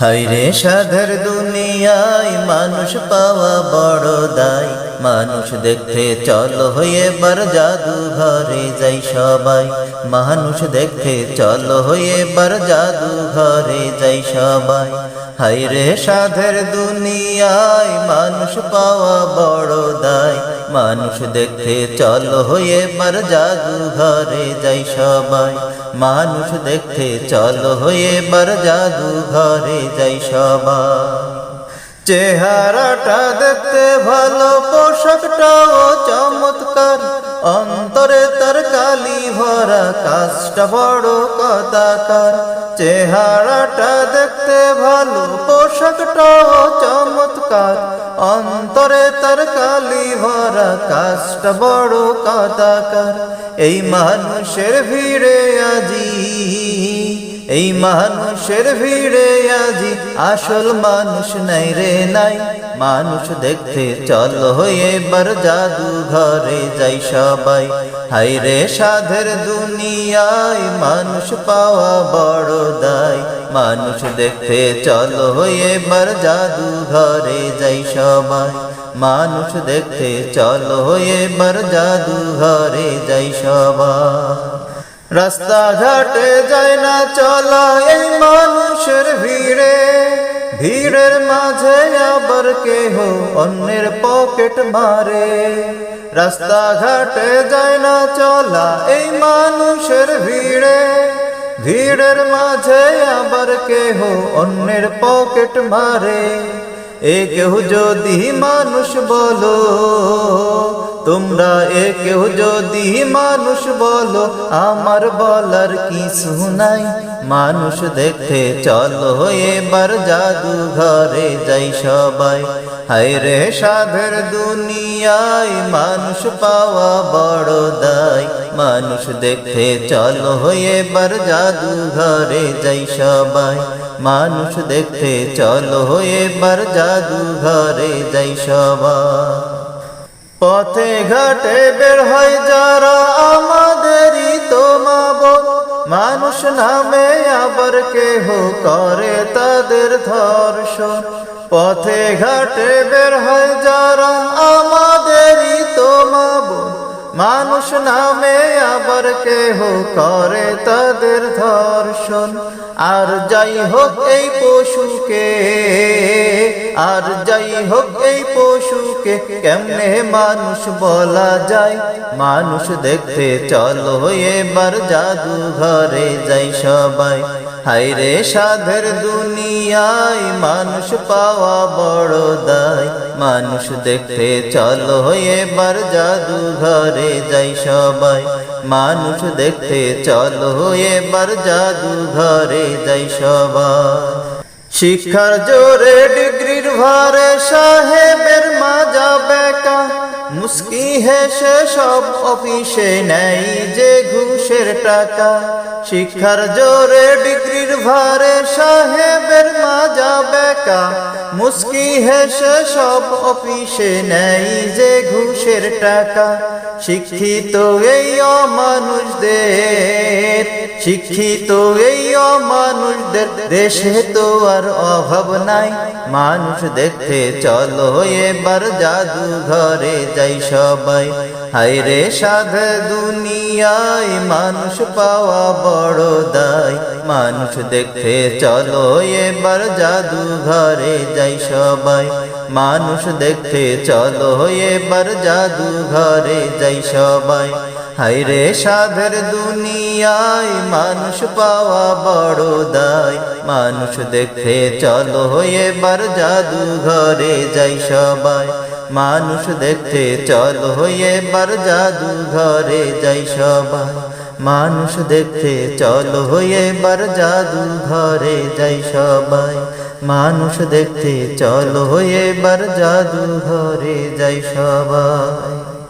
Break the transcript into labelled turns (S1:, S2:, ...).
S1: হাইরে সাধের দুনিয়ায় মানুষ পাওয়া বড় দায়। মানুষ দেখতে চল হয়ে বার জাদু ঘরে যাই সবাই। মানুষ দেখতে চল হয়ে বার জাদু ঘরে যাই সবাই। হাইরে সাধের দুনিয়ায় মানুষ পাওয়া বড় দায়। মানুষ দেখতে চল হয়ে বার জাদু ঘরে যাই সবাই। মানুষ দেখতে চল হয়ে বার জাদু ঘরে যাই সবাই। চেহারাটা দেখতে ভালো পোশাকটাও চমৎকার। অন্তরে তার কালি ভরা, কাজটা বড় কথাকার চেহারাটা দেখতে ভালো পোশাকটাও চমৎকার। অন্তরে তার কালি ভরা কাজটা বড় কাতাকার এই মানুষের ভিড়ে আজি এই মানুষের ভিড়ে আজি আসল মানুষ নাই রে নাই। মানুষ দেখতে চল হয়ে বার জাদু ঘরে যাই সবাই। হাই রে সাধের দুনিয়ায় মানুষ পাওয়া বড় দায়। মানুষ দেখতে চল হয়ে বার জাদু ঘরে যাই সবাই। মানুষ দেখতে চল হয়ে বার জাদু ঘরে যাই সবাই। রাস্তাঘাটে যায় না, চলা এই মানুষের ভিড়ে। ভিড়ের মাঝে আবার কেহ অন্যের পকেট মারে। রাস্তাঘাটে যায় না, চলা এই মানুষের ভিড়ে। ভিড়ের মাঝে আবার কেহ অন্যের পকেট মারে। এ কেউ যদি মানুষ বলো, তোমরা এ কেউ যদি মানুষ বলো, আমার বলার কিছু নাই। মানুষ দেখতে চলো, এবার জাদু ঘরে যাই সবাই। হায় রে সাধের দুনিয়ায় মানুষ পাওয়া বড় দায়। মানুষ দেখতে চলো, এবার জাদু ঘরে যাই সবাই। মানুষ দেখতে চলো এবার জাদু ঘরে যাই সবাই। পথে ঘাটে বের হয় যারা আমাদেরই তো মাবো মানুষ নামে আবার কেহ করে তাদের ধর্ষণ। পথে ঘাটে বের হয় যারা মাবো মানুষ নামে আবার কেহ করে তাদের ধর্ষণ। আর যাই হোক এই পশুকে, আর যাই হোক এই পশুকে কেমনে মানুষ বলা যায়? মানুষ দেখতে চলো, এবার জাদু ঘরে যাই সবাই। হাইরে সাধের দুনিয়ায় মানুষ পাওয়া বড় দায়। মানুষ দেখতে চলো, এবার জাদু ঘরে যাই সবাই। মানুষ দেখতে চলো, এবার জাদু ঘরে যাই সবাই। শিক্ষার জোরে ডিগ্রির ভারে সাহেবের মাজা বেকা মুস্কি হেসে সব অফিসে নেই যে ঘুষের টাকা। শিক্ষার জোরে ডিগ্রির ভারে সাহেবের মাজা বেকা। মুস্কি হেসে সব অফিসে নেই যে ঘুষের টাকা। শিক্ষিত এই অমানুষদের, শিক্ষিত এই অমানুষদের দেশে তো আর অভাব নাই। মানুষ দেখতে চলো, এবার জাদু ঘরে যাই সবাই। হাইরে সাধ দুনিয়ায় মানুষ পাওয়া বড় দায়। মানুষ দেখতে চলো, এবার জাদু ঘরে যাই সবাই। মানুষ দেখতে চলো, এবার জাদু ঘরে যাই সবাই। হাইরে সাধের দুনিয়ায় মানুষ পাওয়া বড় দায়। মানুষ দেখতে চলো, এবার জাদু ঘরে যাই সবাই। মানুষ দেখতে চল হয়ে বার জাদু ঘরে যাই সবাই। মানুষ দেখতে চল হয়ে বার জাদু ঘরে যাই সবাই। মানুষ দেখতে চল হয়ে বার জাদু ঘরে যাই সবাই।